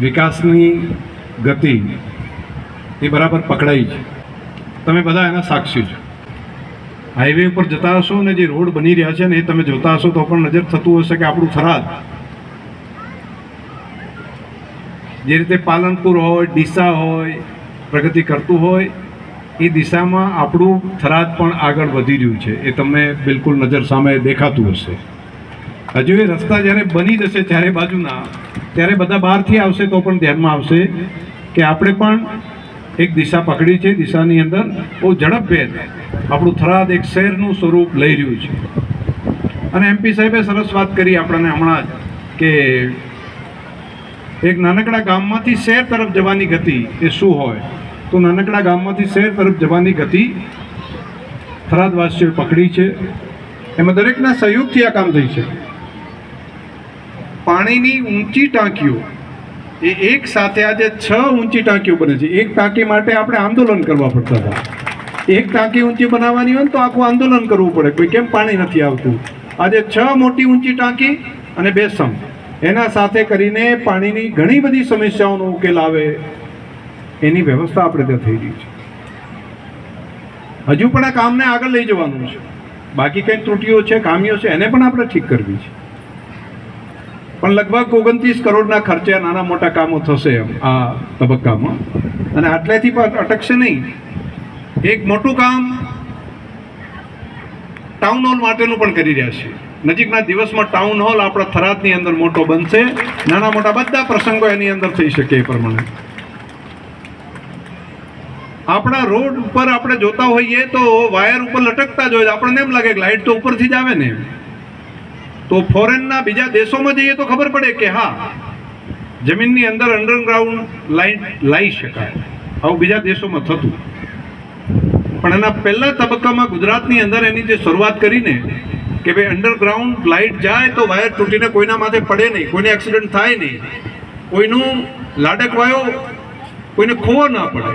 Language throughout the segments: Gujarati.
વિકાસની ગતિ એ બરાબર પકડાઈ છે. તમે બધા એના સાક્ષી છો. હાઈવે ઉપર જતા હશો ને જે રોડ બની રહ્યા છે ને એ તમે જોતા હશો તો પણ નજર થતું હશે કે આપણું થરાદ જે રીતે પાલનપુર હોય, ડીસા હોય, પ્રગતિ કરતું હોય, એ દિશામાં આપણું થરાદ પણ આગળ વધી રહ્યું છે. એ તમને બિલકુલ નજર સામે દેખાતું હશે. હજુ એ રસ્તા જ્યારે બની જશે ચારે બાજુના ત્યારે બધા બહારથી આવશે તો પણ ધ્યાનમાં આવશે કે આપણે પણ એક દિશા પકડી છે. દિશાની અંદર બહુ ઝડપભેર આપણું થરાદ એક શહેરનું સ્વરૂપ લઈ રહ્યું છે. અને એમપી સાહેબે સરસ વાત કરી આપણને હમણાં જ કે એક નાનકડા ગામમાંથી શહેર તરફ જવાની ગતિ એ શું હોય? તો નાનકડા ગામમાંથી શહેર તરફ જવાની ગતિ થરાદવાસીઓએ પકડી છે. એમાં દરેકના સહયોગથી આ કામ થઈ છે. પાણીની ઊંચી ટાંકીઓ. એ એક સાથે આજે છ ઊંચી ટાંકીઓ બને છે. એક ટાંકી માટે આપણે આંદોલન કરવા પડતા હતા. એક ટાંકી ઊંચી બનાવવાની હોય તો આખું આંદોલન કરવું પડે. કોઈ કેમ પાણી નથી આવતું? આજે છ મોટી ઊંચી ટાંકી અને બે સમ. એના સાથે કરીને પાણીની ઘણી બધી સમસ્યાઓનો ઉકેલ આવે. એની વ્યવસ્થા આપણે ત્યાં થઈ રહી છે. હજુ પણ આ કામને આગળ લઈ જવાનું છે. બાકી કંઈ ત્રુટીઓ છે, ખામીઓ છે, એને પણ આપણે ઠીક કરવી છે. પણ લગભગ ઓગણત્રીસ કરોડના ખર્ચે નાના મોટા કામો થશે આ તબક્કામાં. અને આટલેથી પણ અટકશે નહીં. એક મોટું કામ ટાઉન હોલ માટેનું પણ કરી રહ્યા છે નજીકના દિવસમાં ટાઉન હોલ આપણા થરાદની અંદર મોટો બનશે. નાના મોટા બધા પ્રસંગો એની અંદર થઈ શકે એ પ્રમાણે. આપણા રોડ ઉપર આપણે જોતા હોઈએ તો વાયર ઉપર લટકતા જ હોય આપણને એમ લાગે કે લાઇટ તો ઉપરથી જ આવે ને. તો ફોરેનના બીજા દેશોમાં જઈએ તો ખબર પડે કે હા, જમીનની અંદર અંડરગ્રાઉન્ડ લાઈન લાવી શકાય. આવું બીજા દેશોમાં થતું. પણ એના પહેલા તબક્કામાં ગુજરાતની અંદર એની જે શરૂઆત કરીને કે ભાઈ અંડરગ્રાઉન્ડ લાઇટ જાય તો વાયર તૂટીને કોઈના માથે પડે નહીં, કોઈને એક્સિડન્ટ થાય નહીં. કોઈનું લાડક વાયો કોઈને ખોવો ના પડે.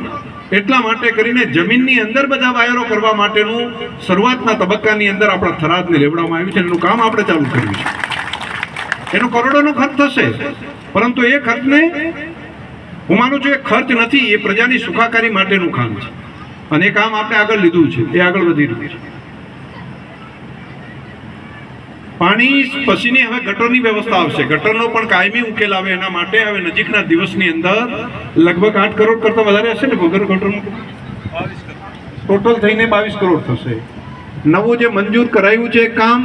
એટલા માટે કરીને જમીનની અંદર બધા વાયરો કરવા માટેનું શરૂઆતના તબક્કાની અંદર આપણા થરાદને લેવડાવવામાં આવ્યું છે એનું કામ આપણે ચાલુ કર્યું છે. એનો કરોડોનો ખર્ચ થશે. પરંતુ એ ખર્ચને હું માનું છું એ ખર્ચ નથી, એ પ્રજાની સુખાકારી માટેનું કામ છે. અને એ કામ આપણે આગળ લીધું છે. એ આગળ વધી રહ્યું છે. પાણી પછીની હવે ગટરની વ્યવસ્થા આવશે. ગટરનો પણ કાયમી ઉકેલ આવે એના માટે હવે નજીકના દિવસની અંદર લગભગ આઠ કરોડ કરતાં વધારે હશે ને વગર ગટરનું? ટોટલ થઈને બાવીસ કરોડ થશે. નવું જે મંજૂર કરાયું છે કામ,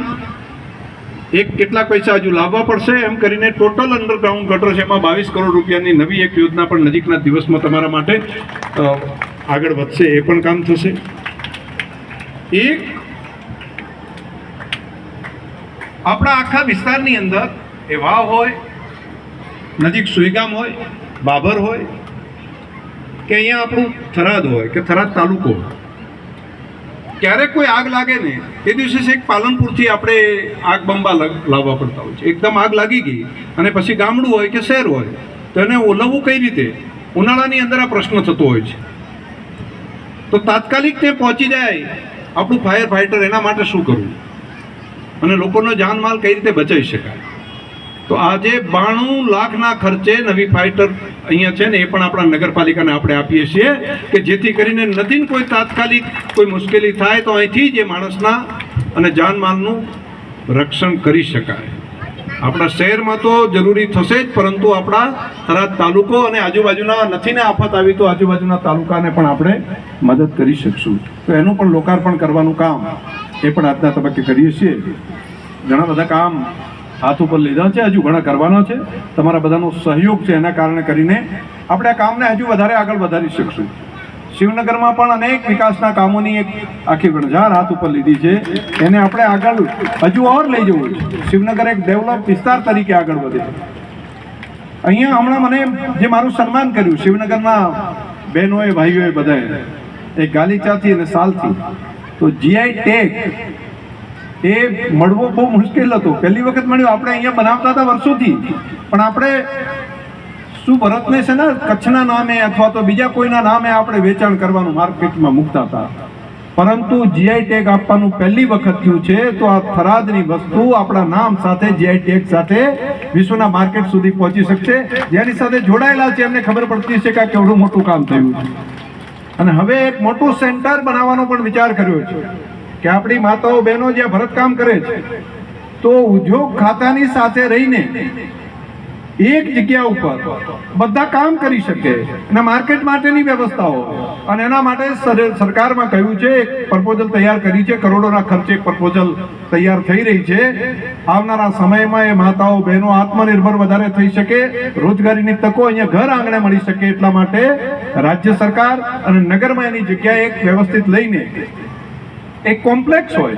એક કેટલાક પૈસા હજુ લાવવા પડશે. એમ કરીને ટોટલ અંડરગ્રાઉન્ડ ગટર છે એમાં બાવીસ કરોડ રૂપિયાની નવી એક યોજના પણ નજીકના દિવસમાં તમારા માટે આગળ વધશે. એ પણ કામ થશે. એક આપણા આખા વિસ્તારની અંદર એ વાવ હોય, નજીક સુઈગામ હોય, બાબર હોય, કે અહીંયા આપણું થરાદ હોય, કે થરાદ તાલુકો ક્યારેક કોઈ આગ લાગે ને, એ દિવસે છેક પાલનપુરથી આપણે આગ બંબા લાવવા પડતા હોય છે. એકદમ આગ લાગી ગઈ અને પછી ગામડું હોય કે શહેર હોય, તો એને ઓલવવું કઈ રીતે? ઉનાળાની અંદર આ પ્રશ્ન થતો હોય છે. તો તાત્કાલિક તે પહોંચી જાય આપણું ફાયર ફાઇટર એના માટે શું કરવું? અને લોકોનો જાનમાલ કઈ રીતે બચાવી શકાય? તો આજે બાણું લાખના ખર્ચે નવી ફાઇટર અહીંયા છે ને એ પણ આપણા નગરપાલિકાને આપણે આપીએ છીએ કે જેથી કરીને નથી કોઈ તાત્કાલિક કોઈ મુશ્કેલી થાય તો અહીંથી જ એ માણસના અને જાનમાલનું રક્ષણ કરી શકાય. આપણા શહેરમાં તો જરૂરી થશે જ, પરંતુ આપણા થરાદ તાલુકો અને આજુબાજુના નથી ને આફત આવી, તો આજુબાજુના તાલુકાને પણ આપણે મદદ કરી શકશું. તો એનું પણ લોકાર્પણ કરવાનું કામ એ પણ આજના તબક્કે કરીએ છીએ. ઘણા બધા કામ હાથ ઉપર લીધા છે, હજુ ઘણા કરવાના છે. તમારા બધાનો સહયોગ છે, એના કારણે કરીને આપણે આ કામને હજુ વધારે આગળ વધારી શકશું. શિવનગરમાં પણ અનેક વિકાસના કામોની એક આખી ગણઝાર હાથ ઉપર લીધી છે. એને આપણે આગળ હજુ ઓર લઈ જવું શિવનગર એક ડેવલપ વિસ્તાર તરીકે આગળ વધે. અહીંયા હમણાં મને જે મારું સન્માન કર્યું, શિવનગરના બહેનોએ, ભાઈઓએ બધાએ, એ ગાલીચાથી અને સાલથી, તો જીઆઈ ટેગ એ મળવો બહુ મુશ્કેલ હતો. પહેલી વખત મળ્યો. આપણે અહીંયા બનાવતા હતા વર્ષોથી. પણ આપણે શું ભરતને છે ને કચ્છના નામે અથવા તો બીજા કોઈના નામે આપણે વેચાણ કરવાનું માર્કેટમાં મૂકતા હતા. પરંતુ જીઆઈ ટેગ આપવાનું પહેલી વખત થયું છે, તો આ થરાદની વસ્તુ આપણા નામ સાથે જીઆઈ ટેગ સાથે વિશ્વના માર્કેટ સુધી પહોંચી શકશે. જેની સાથે જોડાયેલા છે, એમને ખબર પડતી છે કે આ કેવડું મોટું કામ થયું છે. અને હવે એક મોટું સેન્ટર બનાવવાનો પણ વિચાર કર્યો છે કે આપણી માતાઓ બહેનો જ્યાં ભરતકામ કરે છે, તો ઉદ્યોગ ખાતાની સાથે રહીને એક જગ્યા ઉપર બધા કામ કરી શકે અને માર્કેટ માટેની વ્યવસ્થાઓ. અને એના માટે સર- સરકારમાં કહ્યું છે, એક પ્રપોઝલ તૈયાર કરી છે, કરોડોના ખર્ચે પ્રપોઝલ તૈયાર થઈ રહી છે. આવનારા સમયમાં એ માતાઓ, બહેનો આત્મનિર્ભર વધારે થઈ શકે, રોજગારીની તકો અહીંયા ઘર આંગણે મળી શકે એટલા માટે રાજ્ય સરકાર અને નગરમાં એની જગ્યાએ એક વ્યવસ્થિત લઈને એક કોમ્પ્લેક્સ હોય.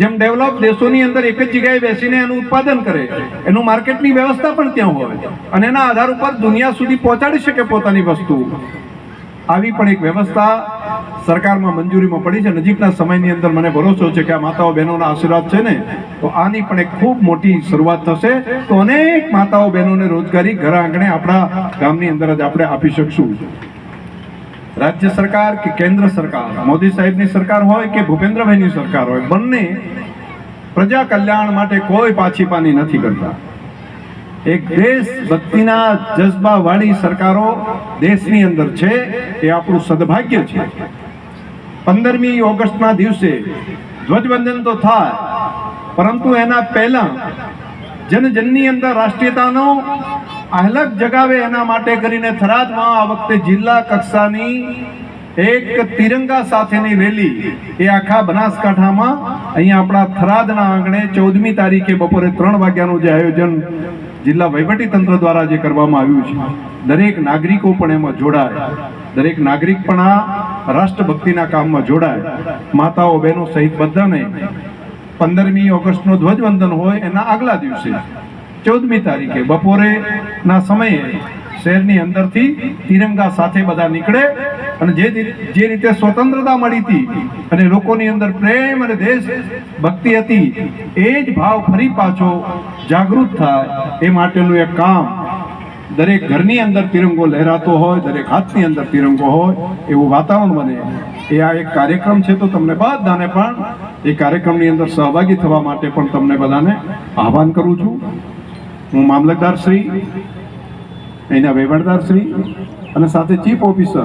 જેમ ડેવલપ દેશોની અંદર એક જ જગ્યાએ બેસીને એનું ઉત્પાદન કરે એનું માર્કેટની વ્યવસ્થા પણ ત્યાં હોય. અને એના આધાર ઉપર દુનિયા સુધી પહોંચાડી શકે પોતાની વસ્તુ. આવી પણ એક વ્યવસ્થા સરકારમાં મંજૂરીમાં પડી છે. નજીકના સમયની અંદર મને ભરોસો છે કે આ માતાઓ બહેનોના આશીર્વાદ છે ને, તો આની પણ એક ખૂબ મોટી શરૂઆત થશે. તો અનેક માતાઓ બહેનોને રોજગારી ઘર આંગણે આપણા ગામની અંદર જ આપણે આપી શકશું. રાજ્ય સરકાર કે કેન્દ્ર સરકાર? મોદી સાહેબની સરકાર હોય કે ભૂપેન્દ્રભાઈની સરકાર હોય? બંને પ્રજા કલ્યાણ માટે કોઈ પાછીપાની નથી કરતા. એક દેશ ભક્તિના જજ્બાવાળી સરકારો દેશની અંદર છે, એ આપણું સદભાગ્ય છે. પંદરમી ઓગસ્ટના દિવસે ધ્વજવંદન તો થાય, પરંતુ એના પહેલા જનજનની અંદર રાષ્ટ્રીયતાનો આહલાક જગાવે એના માટે કરીને થરાદમાં આ વખતે જિલ્લા કક્ષાની એક તિરંગા સાથેની રેલી એ આખા બનાસકાંઠામાં અહીંયા આપણા થરાદના આંગણે ચૌદમી તારીખે બપોરે ત્રણ વાગ્યાનું જે આયોજન જિલ્લા તંત્ર દ્વારા જે કરવામાં આવ્યું છે, દરેક નાગરિકો પણ એમાં જોડાય, દરેક નાગરિક પણ આ રાષ્ટ્રભક્તિના કામમાં જોડાય, માતાઓ બહેનો સહિત બધાને પંદરમી ઓગસ્ટનો ધ્વજવંદન હોય એના આગલા દિવસે ચૌદમી તારીખે બપોરે ના સમયે શહેરની અંદરથી તિરંગા સાથે બધા નીકળે અને જે જે રીતે સ્વતંત્રતા મળી હતી અને લોકોની અંદર પ્રેમ અને દેશ ભક્તિ હતી, એ જ ભાવ ફરી પાછો જાગૃત થાય, એ માટેનું એક કામ. દરેક ઘરની અંદર તિરંગો લહેરાતો હોય, દરેક હાથની અંદર તિરંગો હોય, એવું વાતાવરણ બને. એ આ એક કાર્યક્રમ છે તો તમને બધાને પણ એ કાર્યક્રમની અંદર સહભાગી થવા માટે પણ તમને બધાને આહવાન કરું છું. હું મામલતદાર શ્રી, એના વહીવટદાર શ્રી અને સાથે ચીફ ઓફિસર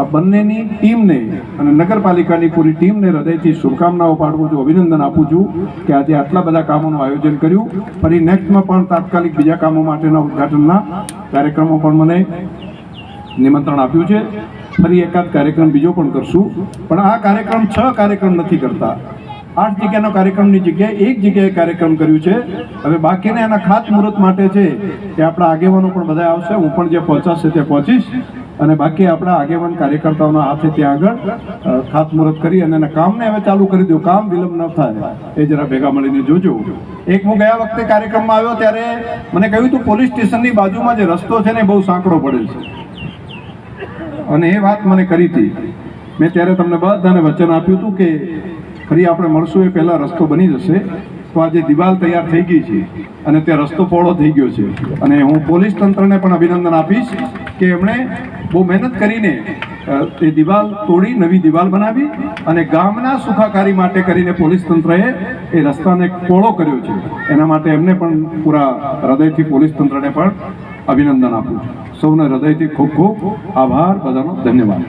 આ બંનેની ટીમને અને નગરપાલિકાની પૂરી ટીમને હૃદયથી શુભકામનાઓ પાઠવું છું, અભિનંદન આપું છું કે આજે આટલા બધા કામોનું આયોજન કર્યું. ફરી નેક્સ્ટમાં પણ તાત્કાલિક બીજા કામો માટેના ઉદ્ઘાટનના કાર્યક્રમો પણ મને નિમંત્રણ આપ્યું છે. ફરી એકાદ કાર્યક્રમ બીજો પણ કરશું. પણ આ કાર્યક્રમ છ કાર્યક્રમ નથી કરતા. આઠ જગ્યાનો કાર્યક્રમની જગ્યાએ એક જગ્યાએ કાર્યક્રમ કર્યું છે. હવે બાકીના એના ખાતમુહૂર્ત માટે છે એ આપણા આગેવાનો પણ બધા આવશે. હું પણ જે પહોંચાશે તે પહોંચીશ. અને બાકી આપણા આગેવાન કાર્યકર્તાઓના હાથે ત્યાં આગળ ખાતમુહૂર્ત કરી અને એના કામને હવે ચાલુ કરી દો કામ વિલંબ ન થાય. એ જરા ભેગા મળીને જોજો. એક હું ગયા વખતે કાર્યક્રમમાં આવ્યો ત્યારે મને કહ્યું હતું, પોલીસ સ્ટેશનની બાજુમાં જે રસ્તો છે ને બહુ સાંકડો પડેલ છે. અને એ વાત મને કરી હતી. મેં ત્યારે તમને બધાને વચન આપ્યું હતું કે ફરી આપણે મળશું એ પહેલાં રસ્તો બની જશે. તો આજે દિવાલ તૈયાર થઈ ગઈ છે અને તે રસ્તો પહોળો થઈ ગયો છે. અને હું પોલીસ તંત્રને પણ અભિનંદન આપીશ કે એમણે બહુ મહેનત કરીને એ દિવાલ તોડી, નવી દિવાલ બનાવી અને ગામના સુખાકારી માટે કરીને પોલીસ તંત્રએ એ રસ્તાને પહોળો કર્યો છે. એના માટે એમને પણ પૂરા હૃદયથી પોલીસ તંત્રને પણ અભિનંદન આપું છું. સૌને હૃદયથી ખૂબ ખૂબ આભાર. બધાનો ધન્યવાદ.